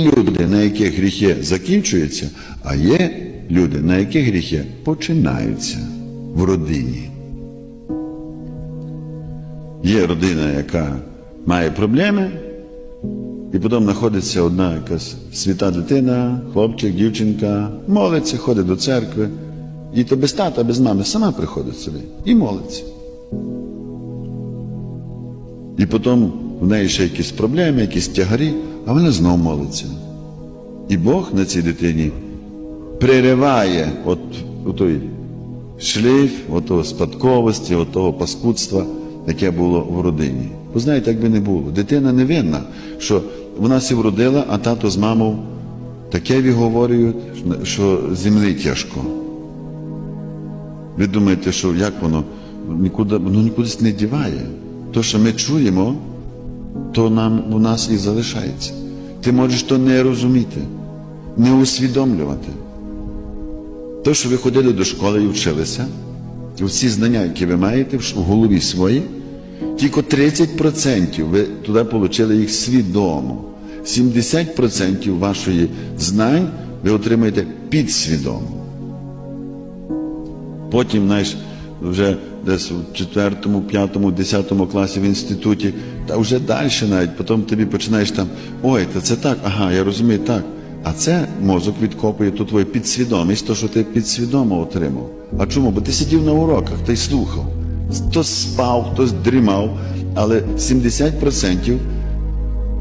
люди, на яких гріхи закінчуються, а є люди, на яких гріхи починаються в родині. Є родина, яка має проблеми, і потім знаходиться одна якась свята дитина, хлопчик, дівчинка, молиться, ходить до церкви. І то без тата, без мами сама приходить собі і молиться. І потім в неї ще якісь проблеми, якісь тягарі, а вона знов молиться. І Бог на цій дитині пририває от, от той шлейф, от того спадковості, от того паскудства, яке було в родині. Ви знаєте, як би не було. Дитина не винна, що вона сі вродила, а тато з мамою таке виговорюють, що землі тяжко. Ви думаєте, що як воно нікуди, воно нікудись не діває. То, що ми чуємо, то нам у нас і залишається. Ти можеш то не розуміти, не усвідомлювати. То, що ви ходили до школи і вчилися, всі знання, які ви маєте в голові своїй, тільки 30% ви туди отримали їх свідомо. 70% вашої знань ви отримаєте підсвідомо. Потім, знаєш, вже десь у четвертому, п'ятому, десятому класі в інституті, та вже далі навіть, потім тобі починаєш там, ой, та це так, ага, я розумію так. А це мозок відкопує ту твою підсвідомість, то, що ти підсвідомо отримав. А чому? Бо ти сидів на уроках та й слухав. Хтось спав, хтось дрімав, але 70%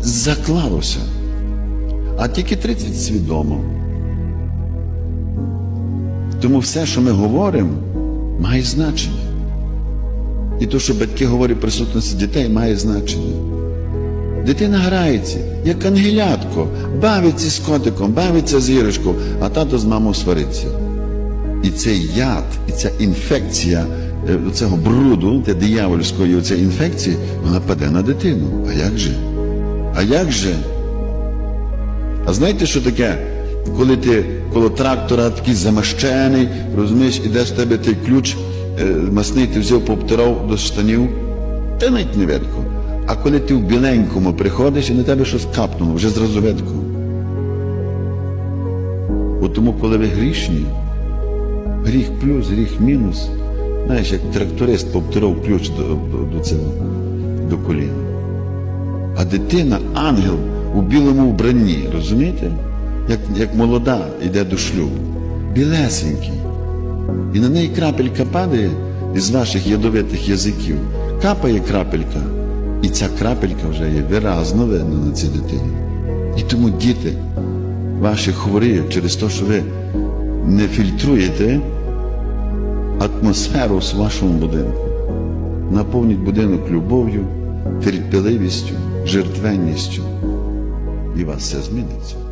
заклалося. А тільки 30% свідомо. Тому все, що ми говоримо, має значення. І те, що батьки говорять присутності дітей, має значення. Дитина грається, як ангелятко, бавиться з котиком, бавиться з ірочкою, а тато з мамою свариться. І цей яд, і ця інфекція е, цього бруду, те диявольської ця інфекції, вона паде на дитину. А як же? А як же? А знаєте, що таке? Коли ти коло трактора такий замащений, розумієш, ідеш в тебе той ключ е, масний, ти взяв, повтирав до штанів, та навіть не видко. А коли ти в біленькому приходиш і на тебе щось капнуло, вже зразу видко. От тому, коли ви грішні, гріх плюс, гріх мінус, знаєш, як тракторист повтирав ключ до, до, до цього, до коліна. А дитина, ангел у білому вбранні, розумієте? Як, як молода йде до шлюбу, білесенький. І на неї крапелька падає із ваших ядовитих язиків. Капає крапелька, і ця крапелька вже є виразно видно на цій дитині. І тому діти ваші хворіють через те, що ви не фільтруєте атмосферу в вашому будинку. Наповніть будинок любов'ю, терпеливістю, жертвенністю. І вас все зміниться.